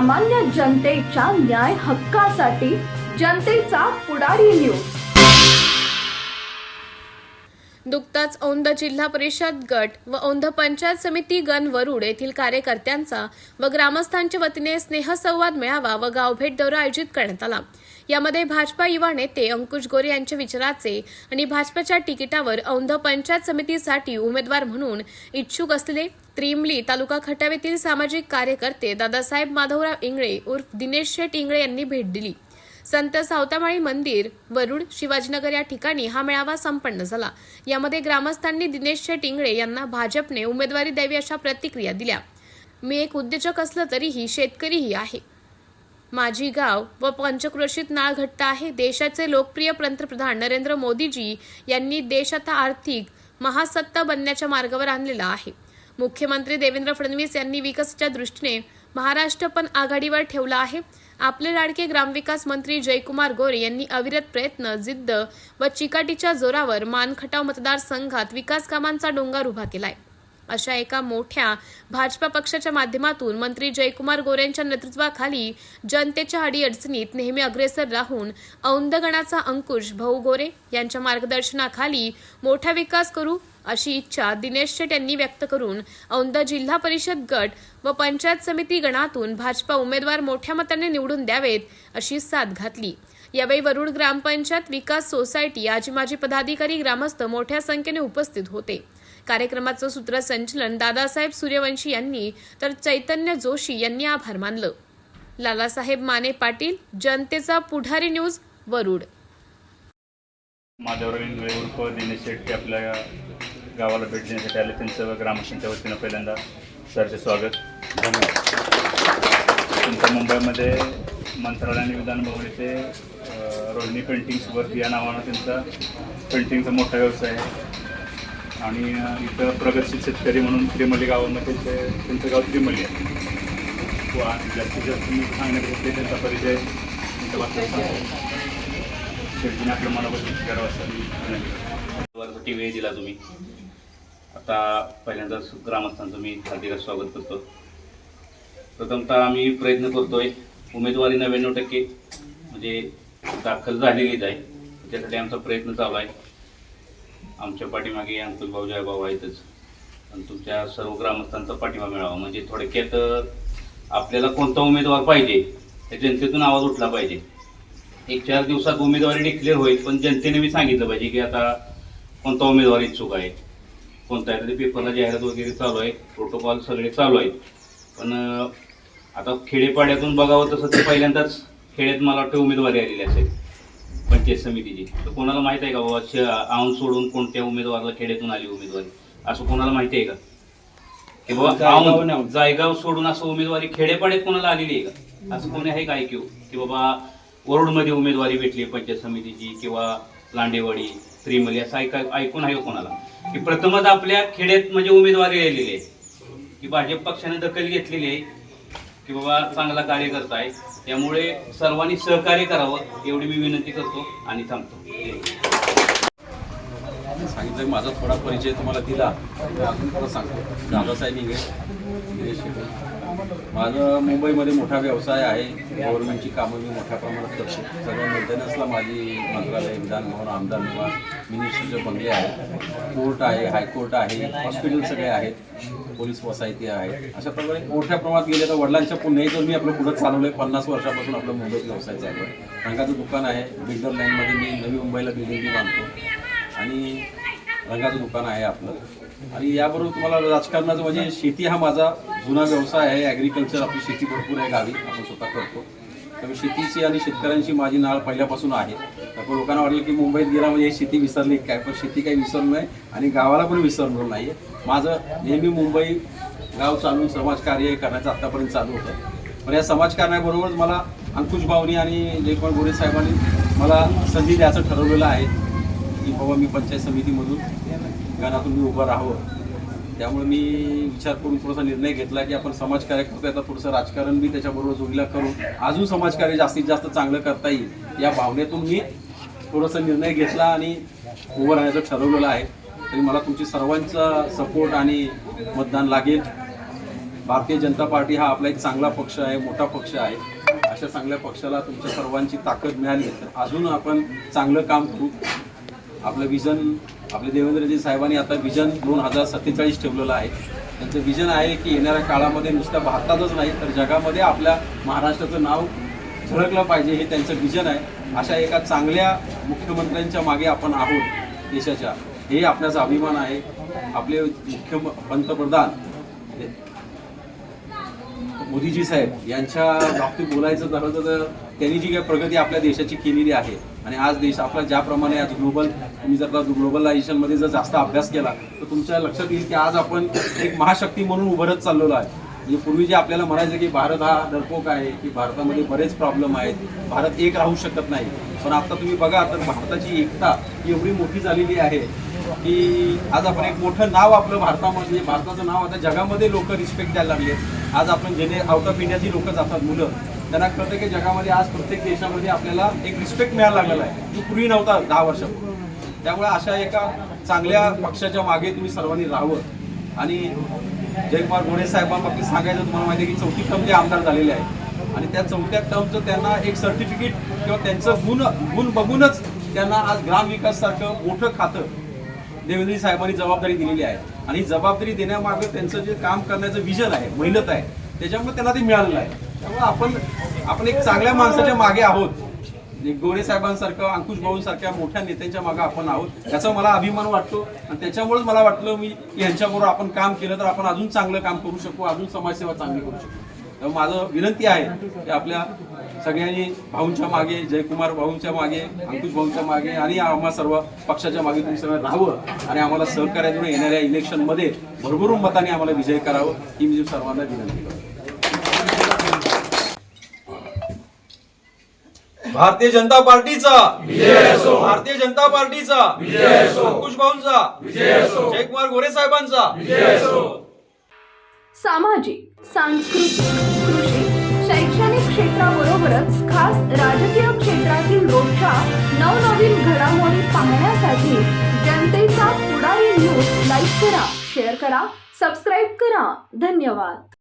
सामान्य जनतेच्या न्याय हक्कासाठी जनतेचा पुढारी न्यूज नुकताच औंध जिल्हा परिषद गट व औंध पंचायत समिती गण वरुड येथील कार्यकर्त्यांचा व ग्रामस्थांच्या वतीने स्नेहसंवाद मेळावा व गावभेट दौरा आयोजित करण्यात आला. यामध्ये भाजपा युवा नेते अंकुश गोरे यांच्या विचाराचे आणि भाजपच्या तिकिटावर औंध पंचायत समितीसाठी उमेदवार म्हणून इच्छुक असलेले त्रिमली तालुका खटावेतील सामाजिक कार्यकर्ते दादासाहेब माधवराव इंगळे उर्फ दिनेश शेठ इंगळे यांनी भेट दिली. संत सावतामाळी मंदिर वरुड शिवाजीनगर या ठिकाणी हा मेळावा संपन्न झाला. यामध्ये ग्रामस्थांनी दिनेश शेठ इंगळे यांना भाजपने उमेदवारी द्यावी अशा प्रतिक्रिया दिल्या. मी एक उद्योजक असलं तरीही शेतकरीही आहे. माझी गाव व पंचक्रोशीत नाळ घट्ट आहे. देशाचे लोकप्रिय पंतप्रधान नरेंद्र मोदीजी यांनी देश आता आर्थिक महासत्ता बनण्याच्या मार्गावर आणलेला आहे. मुख्यमंत्री देवेंद्र फडणवीस यांनी विकासाच्या दृष्टीने महाराष्ट्र पण आघाडीवर ठेवला आहे. आपले लाडके ग्रामविकास मंत्री जयकुमार गोरे यांनी अविरत प्रयत्न जिद्द व चिकाटीच्या जोरावर मानखटाव मतदारसंघात विकास कामांचा डोंगर उभा केलाय. अशा एका मोठ्या भाजपा पक्षाच्या माध्यमातून मंत्री जयकुमार गोरेंच्या नेतृत्वाखाली जनतेच्या अडीअडचणीत नेहमी अग्रेसर राहून औंदगणाचा अंकुश भाऊ गोरे यांच्या मार्गदर्शनाखाली मोठा विकास करू अशी इच्छा दिनेश शेट यांनी व्यक्त करून औंध जिल्हा परिषद गट व पंचायत समिती गणातून भाजपा उमेदवार मोठ्या मताने निवडून द्यावेत अशी साथ घातली. यावेळी वरुड ग्रामपंचायत विकास सोसायटी आजी माजी पदाधिकारी ग्रामस्थ मोठ्या संख्येने उपस्थित होते. कार्यक्रमाचं सूत्रसंचलन दादासाहेब सूर्यवंशी यांनी तर चैतन्य जोशी यांनी आभार मानलं. लालासाहेब माने पाटील जनतेचा पुढारी न्यूज वरुड. माधवराव उर्फ दिनेश शेट्टी आपल्या गावाला भेट देण्यासाठी आले. त्यांचं ग्रामस्थांच्या वतीनं पहिल्यांदा सरचे स्वागत. तुमच्या मुंबईमध्ये मंत्रालयाने विधान भवन येथे रोहिणी पेंटिंग्सवर या नावानं त्यांचा पेंटिंगचा मोठा व्यवसाय आहे. आणि इथं प्रगतशील शेतकरी म्हणून त्रिमली गावामध्ये ते त्यांचं गाव त्रिमली आहे. व जास्तीत जास्त मी सांगण्यात घेतले त्यांचा परिचय तुमच्या आपल्या मनापासून करावं असं टी व्ही दिला तुम्ही. आता पहिल्यांदा ग्रामस्थांचं मी हार्दिक स्वागत करतो. प्रथमतः आम्ही प्रयत्न करतोय उमेदवारी नव्याण्णव टक्के म्हणजे दाखल झालेलीच आहे. त्यासाठी आमचा प्रयत्न चालू आहे. आमच्या पाठीमागे अंकुल भाऊ जयभाऊ आहेतच. आणि तुमच्या सर्व ग्रामस्थांचा पाठिंबा मिळावा. म्हणजे थोडक्यात आपल्याला कोणता उमेदवार पाहिजे त्या जनतेतून आवाज उठला पाहिजे. एक चार दिवसात उमेदवारी डिक्लेअर होईल पण जनतेने मी सांगितलं पाहिजे की आता कोणता उमेदवार इच्छुक आहे. कोणता आहे तरी पेपरला जाहिरात वगैरे चालू आहे प्रोटोकॉल सगळे चालू आहेत. पण आता खेडेपाड्यातून बघावं तसं तर पहिल्यांदाच खेड्यात मला वाटतं उमेदवारी आलेली असेल. पंचायत समितीची. तर कोणाला माहीत आहे का बाबा आऊन सोडून कोणत्या उमेदवाराला खेड्यातून आली उमेदवारी? असं कोणाला माहिती आहे का? की बाबा औंध जायगाव सोडून असं उमेदवारी खेडेपाड्यात कोणाला आलेली आहे का? असं कोणी आहे का ऐकू? की बाबा वरुडमध्ये उमेदवारी भेटली पंचायत समितीची किंवा लांडेवाडी त्रिमली असं ऐका ऐकून आहे कोणाला? की प्रथमच आपल्या खेड्यात म्हणजे उमेदवारी आलेली आहे. की भाजप पक्षाने दखल घेतलेली आहे. की बाबा चांगला कार्यकर्ता आहे. त्यामुळे सर्वांनी सहकार्य करावं एवढी मी विनंती करतो आणि थांबतो. सांगितलं की माझा थोडा परिचय तुम्हाला दिला तर अजून थोडं सांगतो. दादासाहेब आहे माझं मुंबईमध्ये मोठा व्यवसाय आहे. गव्हर्नमेंटची कामं मी मोठ्या प्रमाणात करतो. सर्व मेंटेनन्सला माझी मंत्रालय विधानभवन आमदार निवास मिनिस्टरचे बंगले आहेत. कोर्ट आहे हायकोर्ट आहे हॉस्पिटल सगळे आहेत. पोलीस वसाहती आहे अशा प्रकारे मोठ्या प्रमाणात गेले तर वडिलांच्या पुण्याही जर मी आपलं पुढं चालवलं आहे पन्नास वर्षापासून आपलं मुंबईत व्यवसाय चालू आहे. रंगाचं दुकान आहे. बिल्डर लाईनमध्ये मी नवी मुंबईला बिल्डिंग बांधतो. आणि रंगाचं दुकान आहे आपलं. आणि याबरोबर तुम्हाला राजकारणाचं म्हणजे शेती हा माझा जुना व्यवसाय आहे. ॲग्रिकल्चर आपली शेती भरपूर आहे गावी. आपण स्वतः करतो. त्यामुळे शेतीची आणि शेतकऱ्यांची माझी नाळ पहिल्यापासून आहे. त्यामुळे लोकांना वाटलं की मुंबईत गेला म्हणजे शेती विसरली काय? पण शेती काही विसरलो नाही आणि गावाला पण विसरलो नाही माझं नेहमी मुंबई गाव चालून समाजकार्य करण्याचं आत्तापर्यंत चालू होतं. पण या समाजकारणाबरोबरच मला अंकुश भाऊनी आणि जयकुमार गोरे साहेबांनी मला संधी द्यायचं ठरवलेलं आहे. की बाबा मी पंचायत समितीमधून गणातून मी उभं राहावं. त्यामुळे मी विचार करून थोडासा निर्णय घेतला की आपण समाजकार्य करतो आता थोडंसं राजकारण बी त्याच्याबरोबर जोडीला करून अजून समाजकार्य जास्तीत जास्त चांगलं करता येईल या भावनेतून मी थोडासा निर्णय घेतला आणि उभं राहण्याचं ठरवलेलं आहे. तरी मला तुमची सर्वांचा सपोर्ट आणि मतदान लागेल. भारतीय जनता पार्टी हा आपला एक चांगला पक्ष आहे मोठा पक्ष आहे. अशा चांगल्या पक्षाला तुमच्या सर्वांची ताकद मिळाली तर अजून आपण चांगलं काम करू. आपलं विजन आपले देवेंद्रजी साहेबांनी आता विजन दोन हजार सत्तेचाळीस ठेवलेलं आहे. त्यांचं विजन आहे की येणाऱ्या काळामध्ये नुसत्या भारतातच नाही तर जगामध्ये आपल्या महाराष्ट्राचं नाव झळकलं पाहिजे हे त्यांचं विजन आहे. अशा एका चांगल्या मुख्यमंत्र्यांच्या मागे आपण आहोत देशाच्या. हे आपल्याचा अभिमान आहे. आपले मुख्य पंतप्रधान मोदीजी साहेब यांच्या बाबतीत बोलायचं झालं तर त्यांनी जी काही प्रगती आपल्या देशाची केलेली आहे आणि आज देश आपला ज्याप्रमाणे आज ग्लोबल तुम्ही जर का ग्लोबलायझेशनमध्ये जर जास्त अभ्यास केला तर तुमच्या लक्षात येईल की आज आपण एक महाशक्ती म्हणून उभरत चाललेलो आहे. म्हणजे पूर्वी जे आपल्याला म्हणायचं की भारत हा डरपोक आहे की भारतामध्ये बरेच प्रॉब्लेम आहेत भारत एक राहू शकत नाही. पण आता तुम्ही बघा तर भारताची एकता ही एवढी मोठी झालेली आहे की आज आपण एक मोठं नाव आपलं भारतामध्ये भारताचं नाव आता जगामध्ये लोक रिस्पेक्ट द्यायला लागले आज आपण जेणे आउट ऑफ इंडियाची लोक जातात मुलं त्यांना कळतं की जगामध्ये आज प्रत्येक देशामध्ये आपल्याला एक रिस्पेक्ट मिळायला लागलेला आहे. जो पूर्वी नव्हता दहा वर्षापूर्वी त्यामुळे अशा एका चांगल्या पक्षाच्या मागे तुम्ही सर्वांनी राहावं. आणि जयकुमार गोडे साहेबांबाबतीत सांगायचं तुम्हाला माहिती आहे की चौथी टर्म ते आमदार झालेले आहे आणि त्या चौथ्या टर्मचं त्यांना एक सर्टिफिकेट किंवा त्यांचं गुण गुण बघूनच त्यांना आज ग्रामविकास सारखं मोठं खातं देवेंद्र साहेबांनी जबाबदारी दिलेली आहे. आणि जबाबदारी देण्यामागे त्यांचं जे काम करण्याचं विजन आहे मेहनत आहे त्याच्यामुळे त्यांना ते मिळालेलं आहे. त्यामुळे आपण आपण एक चांगल्या माणसाच्या मागे आहोत. गोरे साहेबांसारखं अंकुश भाऊंसारख्या मोठ्या नेत्यांच्या मागे आपण आहोत. याचा मला अभिमान वाटतो. आणि त्याच्यामुळेच मला वाटलं मी यांच्याबरोबर आपण काम केलं तर आपण अजून चांगलं काम करू शकू अजून समाजसेवा चांगली करू शकू. तर माझं विनंती आहे की आपल्या सगळ्यांनी भाऊंच्या मागे जयकुमार भाऊंच्या मागे अंकुश भाऊंच्या मागे आणि आम्हा सर्व पक्षाच्या मागे तुम्ही सगळं राहावं आणि आम्हाला सहकार्यातून येणाऱ्या इलेक्शनमध्ये भरभरून मताने आम्हाला विजय करावं ही मी सर्वांना विनंती करतो. भारतीय जनता पार्टीचा. भारतीय जनता पार्टीचा. अंकुश भाऊंचा. जयकुमार गोरे साहेबांचा. सामाजिक सांस्कृतिक कृषी शैक्षणिक क्षेत्राबरोबरच खास राजकीय क्षेत्रातील रोजच्या नवनवीन घडामोडी पाहण्यासाठी जनतेचा पुढारी न्यूज लाईक करा शेअर करा सबस्क्राईब करा. धन्यवाद.